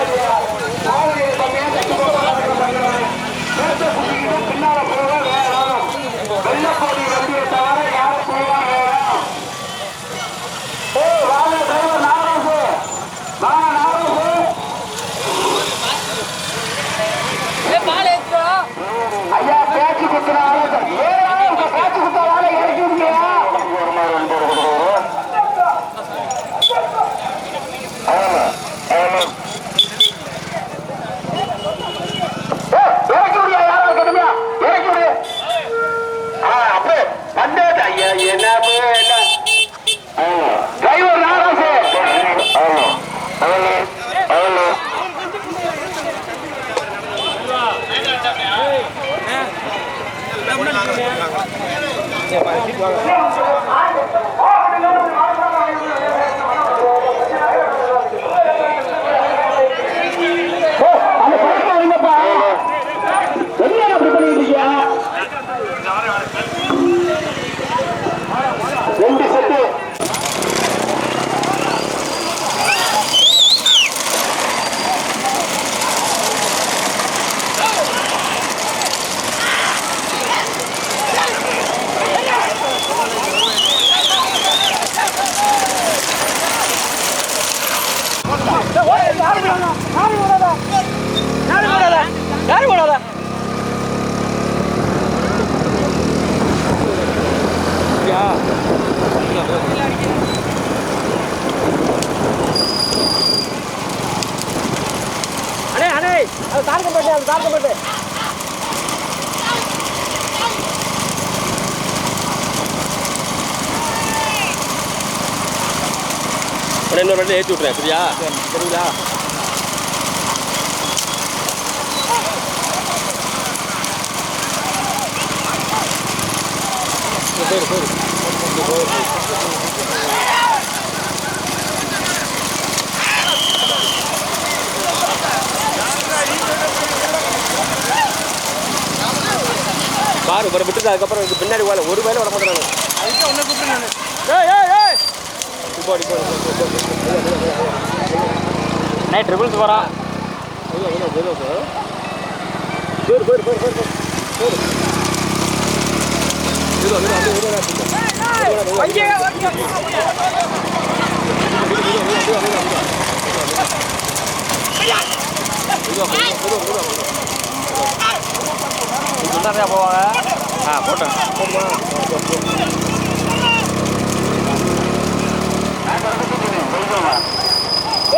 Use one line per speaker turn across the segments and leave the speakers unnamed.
ஐயா
தார்க்கப்பட்டு அது தார்க்கப்பட்டு
உடனே இன்னொரு வண்டி ஏற்றி விட்றேன் சரியா
சரிங்களா
பாரு ஒரு விட்டுட்டு அதுக்கப்புறம் இது பின்னாடி வேலை ஒரு வேலை விட மாட்டேறாங்க
அதுக்கு ஒன்று கூப்பிட்டு
ஏய் ஏய் ஏய் இப்போ இப்போ
நைட் ட்ரிபிள்ஸ் போகிறான்
பேர் பேர் பேர் பேர் பேர் வீடு வீடு வீடு வீடு
சொன்னாரியா போவாங்க ஆ போட்டேன்.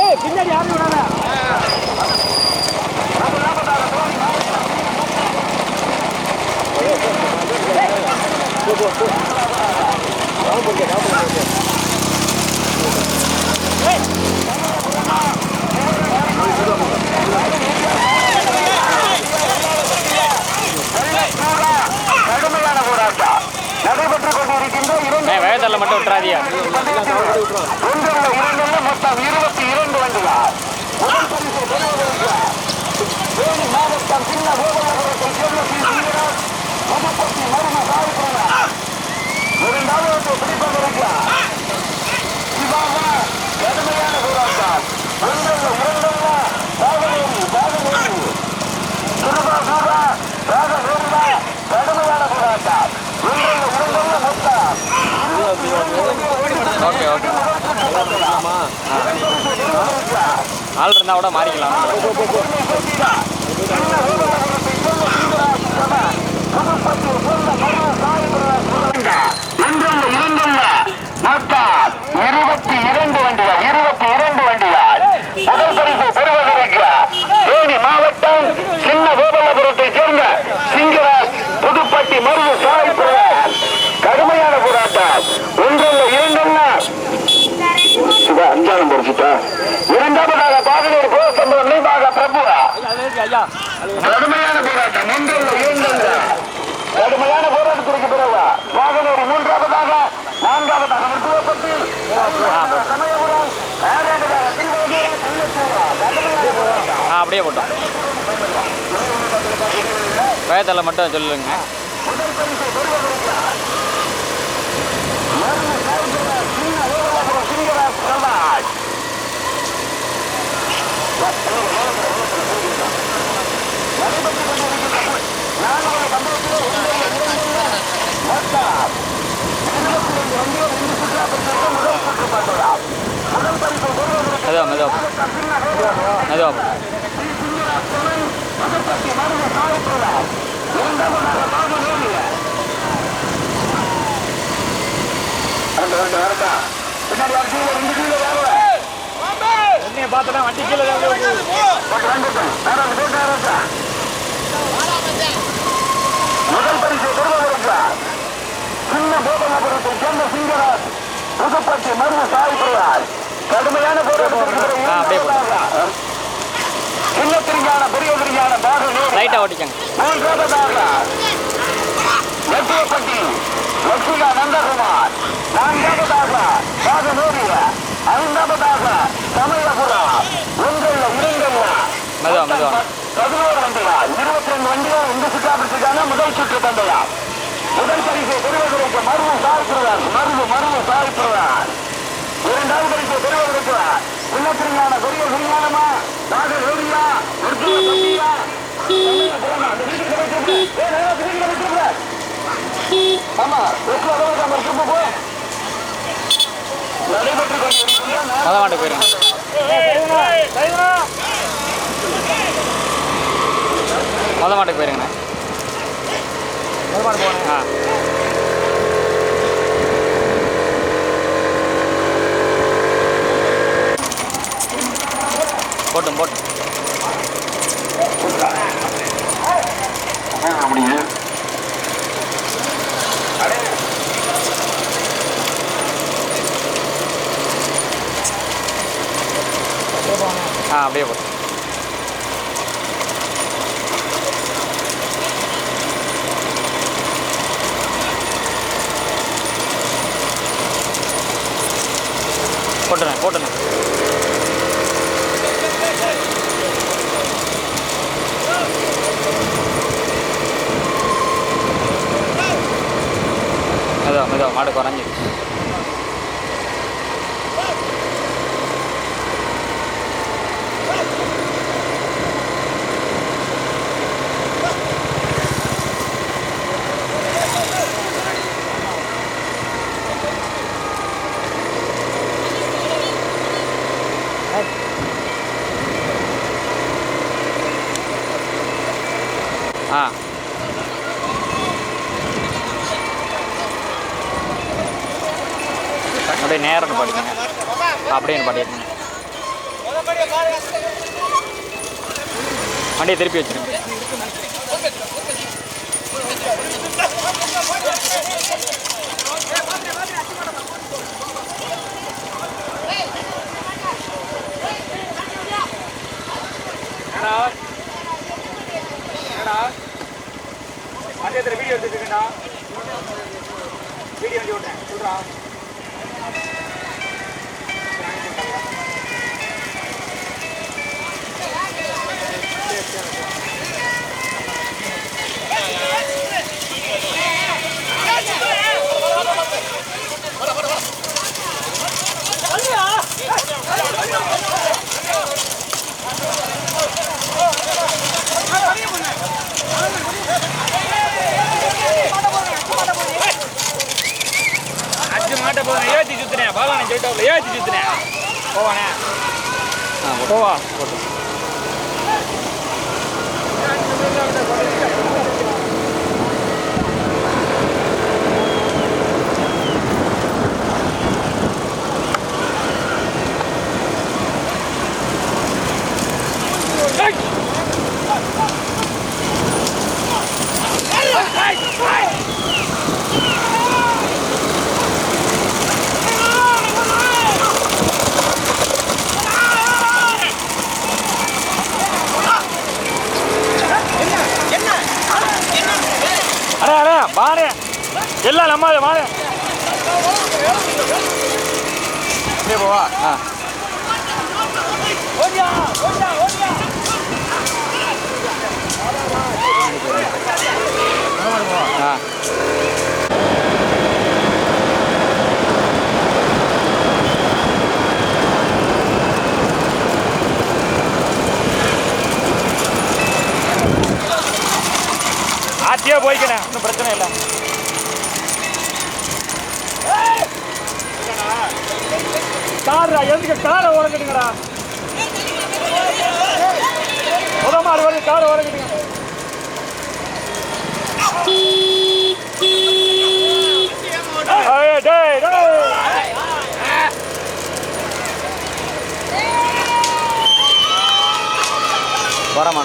ஏய் பின்னாடி யாரும் விடாத.
கடுமையான இரண்டு
மட்டும் விட்டுறாதியா
மொத்தம் இருபத்தி இரண்டு வண்டிகள். மாவட்டம் சின்ன சேர்ந்த மரும இரண்டாவது
ஓகே ஓகே. ஆள் இருந்தால் கூட மாறிக்கலாம்.
இருபத்தி இரண்டு வண்டிகள் இருபத்தி இரண்டு வண்டிகள் முதல் பரிசு பெறுவதற்கு தேனி மாவட்டம் சின்ன கோபாலபுரத்தை சேர்ந்த சிங்கராஜ் புதுப்பட்டி மருது சாய் பிரகாஷ் கடுமையான போராட்டம் ஒன்றுள்ள இரண்டுள்ள சிவா அஞ்சாம் பரிசுட்டா இரண்டாவதாக பாகனூர் கோசம்பரம் பிரபுவா
ஐயா
கடுமையான போராட்டம் ஒன்றுள்ள கடுமையான போராட்டத்திற்கு பிறகு வாகனூர் மூன்றாவதாக நான்காவதாக முத்துவப்பட்டி சமயபுரம்
ஆ அப்படியே போட்டோம். வேகத்தில் மட்டும் சொல்லுங்க. மெதுவா மெதுவா மெதுவா
பின்னாடி ரெண்டு கீழே வேறு
என்னைய பார்த்தா வண்டி கீழே.
முதல் பரிசு பெறுவதற்கு சின்ன போதனாபுரத்தை சேர்ந்த சிங்கராஜ் புதுப்பட்டி மருது சாய்பிரதாஸ் கடுமையான
ஆ, அப்படியே போ.
சின்ன திரியான பெரிய திரியான பாகனே
லைட்டா ஓட்டிக்கங்க.
மூன்றாவதாக லட்சியப்பட்டி லட்சிகா நந்தகுமார் நான்காவதாக பாகனூரிய ஐந்தாவதாக சமயபுரம் ஒன்றல்ல இரண்டல்ல
மெதுவா மெதுவா.
பதினோரு இருபத்தி ரெண்டு இந்த சுற்றாபத்துக்கான முதல் சுற்று தந்தையா முதல் பரிசை பெறுவதற்கு மருவு சாய்ப்பிரதாஸ் மருவு மருவு சாய்ப்பிரதாஸ் இரண்டாவது பரிசை பெறுவதற்கு சின்னத்திரியான பெரிய விஞ்ஞானமா நாக ரோடியா உருத்துவ தம்பியா ஆமா
மொத மாட்டுக்கு போயிருங்க மொத மாட்டுக்கு போயிருங்கண்ணே. மொத மாட்டு போனேன் ஆ. போட்டும் போட்டும்.
முடியும்
அப்படியே போட்டும் போட்டுறேன் போட்டுறேன். மெதுவா மெதுவா மாடு குறைஞ்சிருச்சு ஆ நேரம்னு படிக்கணும். அப்படின்னு படிக்கணும். வண்டியை திருப்பி வச்சுருங்க. வீடியோ எடுத்துக்கிட்டா வீடியோ வண்டி ஓட்டேன் சொல்றா. Yeah. ஆ போவா போட்டு அண்ணே அண்ணே வாணே எல்லாம் நம்ம வாணே அப்படியே போவா ஆ ஆ ஆத்தியே போய்க்கிறேன் ஒன்றும் பிரச்சனை இல்லை. காருடா எதுக்கு காரை உடக்கிட்டுங்கடா முத மாடு வந்து காரை உடக்கிட்டுங்க டேய்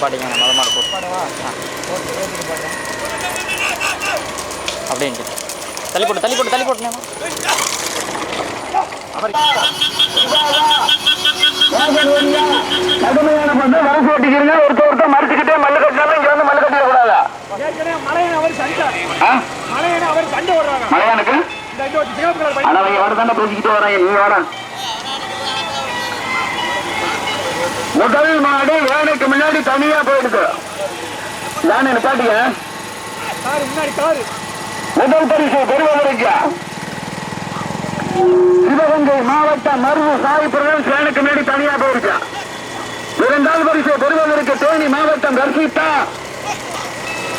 பாட்டிங்க மத மாடு போட்டு அப்படின்ட்டு தள்ளி போட்டு தள்ளி போட்டு தள்ளி போட்டுனேமா
கடுமையான பந்து மனசு ஓட்டிக்கிறீங்க ஒருத்த ஒருத்த மறுத்துக்கிட்டே மல்லு கட்டினாலும் இங்க வந்து மல்லு கட்டிட கூடாதா? மலையானுக்கு ஆனா அவங்க வர தானே பேசிக்கிட்டு வராங்க நீங்க வர முதல் மாடு வேலைக்கு முன்னாடி தனியா போயிடுது நான் என்ன காட்டிய?
காரு முன்னாடி காரு.
முதல் பரிசு பெறுவதற்கு சிவகங்கை மாவட்டம் மருது சாய் பிரதேஷ் வேலைக்கு முன்னாடி தனியா போயிருக்கா. இரண்டாவது பரிசு பெறுவதற்கு தேனி மாவட்டம் தர்சித்தா.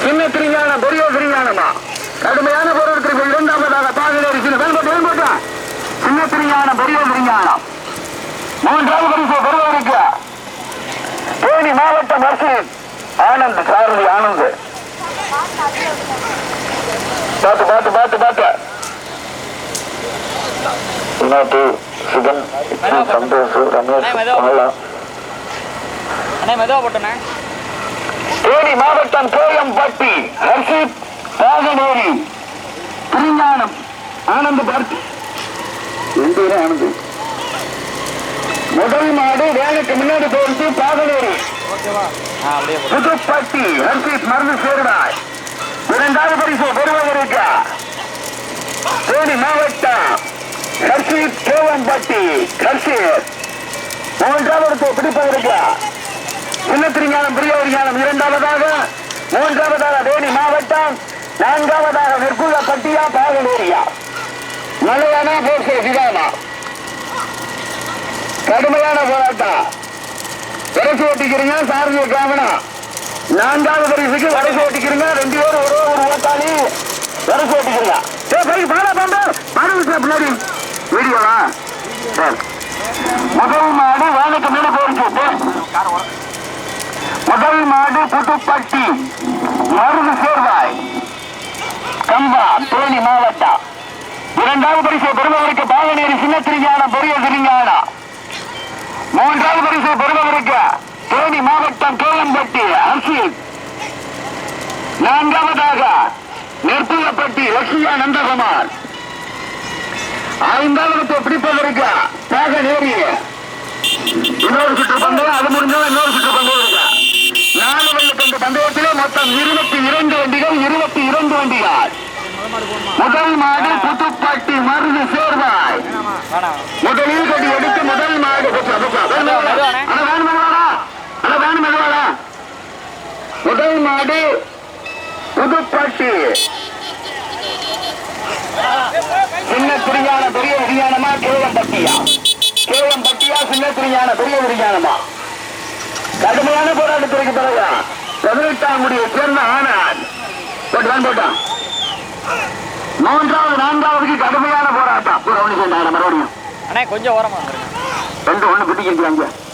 சின்ன திருஞான பெரிய திரியானமா கடுமையான பொருட்களுக்கு இரண்டாவதாக பாதிலேறி சின்ன வேல்பட்டு சின்ன திருஞான பெரிய திரியானம் மூன்றாவது பரிசு பெறுவதற்கு தேனி மாவட்டம் ரசித் ஆனந்த் சாரதி ஆனந்த். பார்த்து பார்த்து பார்த்து பார்த்து. இன்னொரு சிவன் சந்தோஷ் ரமேஷ்
போட்டோண்ணே.
தேனி மாவட்டம் கோயம்பட்டி ஹர்ஷித் பாகனேரி திருஞானம் ஆனந்த் பார்த்து பேரும் ஆனந்த்? முதல் மாடு வேலைக்கு முன்னாடி போயிட்டு பாகனேரி புதுப்பட்டி ஹர்ஷித் மருந்து சேர்வாய் இரண்டாவது பரிசு பெறுவதற்கு தேனி மாவட்டம் ஹர்ஷித் கேவம்பட்டி ஹர்ஷித் மூன்றாவது பிடிப்பதற்கு சின்ன திருஞானம் பெரிய ஞானம் இரண்டாவதாக மூன்றாவதாக தேனி மாவட்டம் நான்காவதாக நெற்குள்ள பட்டியா பாகனேரியா மலையானா போசே சிதானா கடுமையான போராட்டம். வரிசை ஓட்டிக்கிறீங்க சாரதிய காமனா நான்காவது பரிசுக்கு வரிசை ஓட்டிக்கிறீங்க ரெண்டு பேரும் ஒரு ஒரு ஓட்டாளி வரிசை ஓட்டிக்கிறீங்க ஏய் பை பாடா பாண்டா பாடு விஷயம் பின்னாடி வீடியோவா சரி முதல் மாடு வாழைக்கு மேல போயிருக்கு முதல் மாடு புதுப்பட்டி மருது சேர்வாய். கம்பா தேனி மாவட்டம் இரண்டாவது பரிசு பெறுபவருக்கு பாகனேரி சின்ன பெரிய திருஞானம் மூன்றாவது பரிசு பெறுபவருக்கு தேனி மாவட்டம் கேளம்பட்டி அசீத் நான்காவதாக நெற்புலப்பட்டி லட்சுமியா நந்தகுமார் ஐந்தாவது பிடிப்பதற்கு பாக நேரி இன்னொரு சுற்று பந்தயம் அது முடிஞ்சாலும் இன்னொரு சுற்று பந்தயம் இருக்கு நாலு வெள்ளு இந்த பந்தயத்திலே மொத்தம் இருபத்தி இரண்டு வண்டிகள் இருபத்தி இரண்டு வண்டிகள். முதல் மாடு புதுப்பட்டி மருந்து சேர்வாய். முதலில் கொண்டு எடுத்து முதல் மாடு முதல் மாடு புதுப்பட்டி. சின்ன திருஞான பெரிய விரியானமா கேளம்பட்டியா கேளம்பட்டியா சின்ன திருஞான பெரிய விரியானமா கடுமையான போராட்டத்திற்கு பிறகு பதினெட்டாம் முடியை சேர்ந்த ஆனான் போட்டான் போட்டான் மூன்றாவது நான்காவதுக்கு கடுமையான போராட்டம். ஒரு ஒன்று சேர்ந்தாங்க மறுபடியும்
அண்ணே கொஞ்சம் வந்துருங்க.
ரெண்டு ஒண்ணு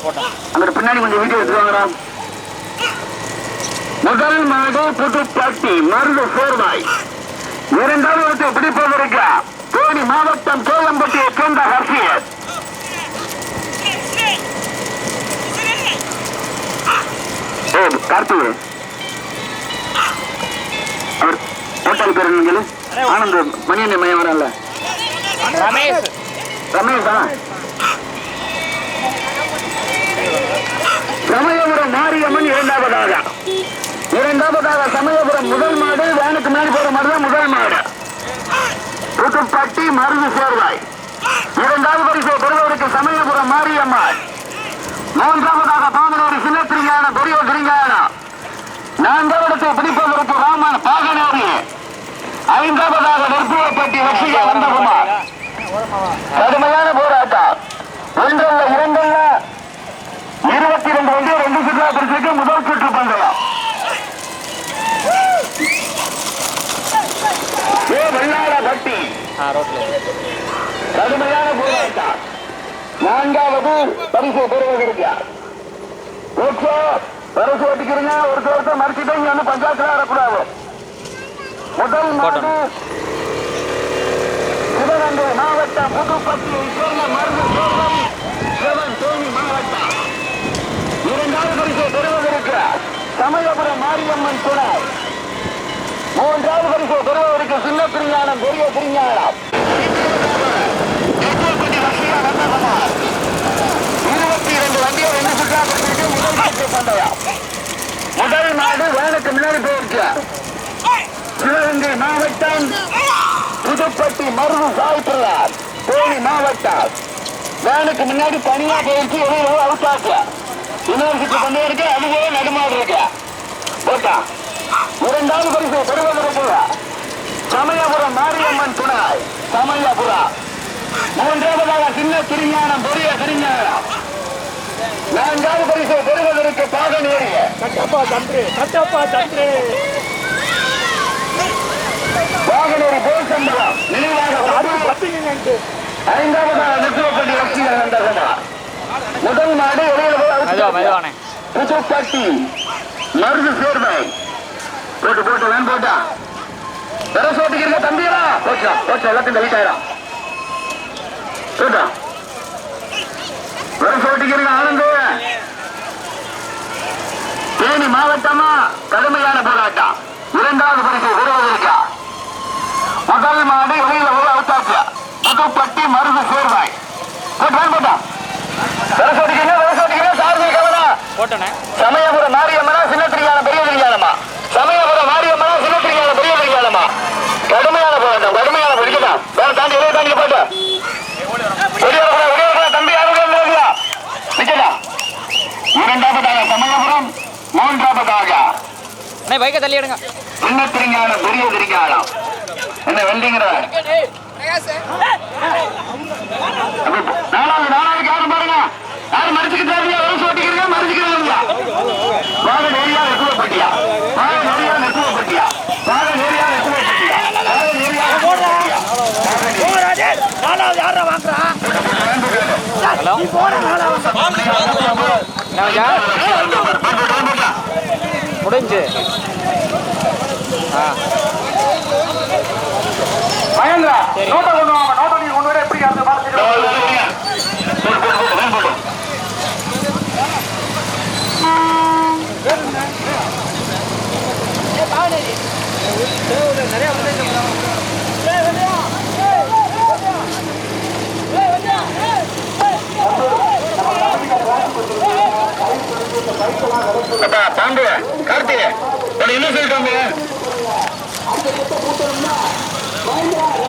போட்டோம்.
அங்கிட்டு பின்னாடி கொஞ்சம் வீடியோ எடுத்துவாங்கடா முதல் மாடு புதுப்பட்டி மருது சேர்வாய். இரண்டாவது பிடிப்பதற்கு தேனி மாவட்டம் கோயம்பட்டியை சேர்ந்த ஹர்ஷியத் ஓ கார்த்திகை. அவர் ஓட்டாளி பேர் என்னங்களு ஆனந்த் மணியண்ணை மையம் வரல
ரமேஷ்.
ரமேஷா? சமயபுரம் மாரியம்மன் இரண்டாவதாக. இரண்டாவதாக சமயபுரம் முதல் மாடு வேனுக்கு மேலே போற மாடு தான் முதல் மாடு. புதுப்பட்டி மருது சேர்வாய். இரண்டாவது பரிசு பெறுவதற்கு சமயபுரம் மாரியம்மன். மூன்றாவதாக பாமனூர் சின்ன திருஞான பெரிய திருஞானம் நான்காவது பிடிப்பதற்கு ராமன் பாகனேரி. ஐந்தாவதாக நெற்புவப்பட்டி வெற்றியை வந்தகுமார். கடுமையான போராட்டம். ஒன்றல்ல இரண்டல்ல. இருபத்தி ரெண்டு வண்டி ரெண்டு சுற்றுலா பிரிச்சுக்கு முதல் சுற்று பந்தயம். ஏ வெள்ளாட பட்டி. கடுமையான போராட்டம். நான்காவது பரிசு பெறுவதற்கு. ஓகே பரிசு ஓட்டிக்கிறீங்க ஒரு ஒருத்தர் மறைச்சிட்டு இங்க வந்து பஞ்சாயத்துல வரக்கூடாது. முதல் மாடு சிவகங்கை மாவட்டம் புதுப்பட்டியை சேர்ந்த மருந்து சோழம் சிவன் தேனி மாவட்டம். இரண்டாவது பரிசு பெறுவதற்கு சமயபுரம் மாரியம்மன் துணை. மூன்றாவது பரிசு பெறுவதற்கு சின்ன திருஞானம் பெரிய திருஞானம் இருபத்தி இரண்டு வண்டிகள் என்ன சுற்றாப்பட்டிருக்கு முதல் சுற்று பந்தயம் முதல் நாடு வேலைக்கு முன்னாடி போயிருக்கு சிவகங்கை மாவட்டம் புதுப்பட்டி மருந்து சாய்ப்பிரதார் தேனி மாவட்டம். வேனுக்கு முன்னாடி தனியா போயிடுச்சு எவ்வளவு அவுட்டாச்சு. இன்னொரு சுற்று பந்தயம் அதுவே நடுமாடு இருக்கு. போட்டா. இரண்டாவது பரிசு பெறுவதற்கு சமயபுரம் மாரியம்மன் துணை சமயபுரம். மூன்றாவதாக சின்ன திருஞானம் பெரிய திருஞானம். நான்காவது பரிசு பெறுவதற்கு பாகனேறி
கட்டப்பா தன்று கட்டப்பா தன்று
பாகனேரி போசம்பரம் நினைவாக ஐந்தாவதாக நிறுவப்பட்டி லட்சியம் நந்தகுமார் முதல் நாடு வெளியில் புதுப்பட்டி மருது சேர்வை. போட்டு போட்டு வேன் போட்டா. வர சோட்டிக்கிறீங்க தம்பியரா. போச்சா போச்சா எல்லாத்தையும் வெயிட் ஆயிரம் போட்டா. வர சோட்டிக்கிறீங்க ஆனந்து. தேனி மாவட்டமா? கடுமையான போராட்டம். இரண்டாவது பரிசு விருவதற்கா முதல் மாடு வெளியில போய் அவுத்தாச்சு. புதுப்பட்டி மருது சேர்வாய். சமயபுரம் மாரியம்மனா சின்ன திருஞானம் பெரிய திருஞானமா சமயபுரம் மாரியம்மனா சின்ன திருஞானம் பெரிய திருஞானமா கடுமையான போராட்டம் கடுமையான பிடிக்கலாம் வேற தாண்டி வெளியே தாண்டி போட்டு. தம்பி யாரும்? நிக்கலாம். இரண்டாவதாக சமயபுரம். மூன்றாவதாக
பைக்கை தள்ளி எடுங்க.
சின்ன திருஞானம் பெரிய திருஞானம் என்ன வெள்ளிங்கிற நாலாவது நாலாவது யாரும் பாருங்க. யாரும் மடிச்சுக்கிட்டு வருஷம் ஓட்டிக்கிறீங்க மடிச்சுக்கிறீங்களா வாக நெறியா நெக்குவப்பட்டியா வாக நெறியா நெக்குவப்பட்டியா வாக நெறியா நெக்குவப்பட்டியா வாக நெறியா நெக்குவப்பட்டியா
ஹலோ?
オレンジ அப்பா பாம்பு கார்த்தி என்ன சொல்லிட்டாங்க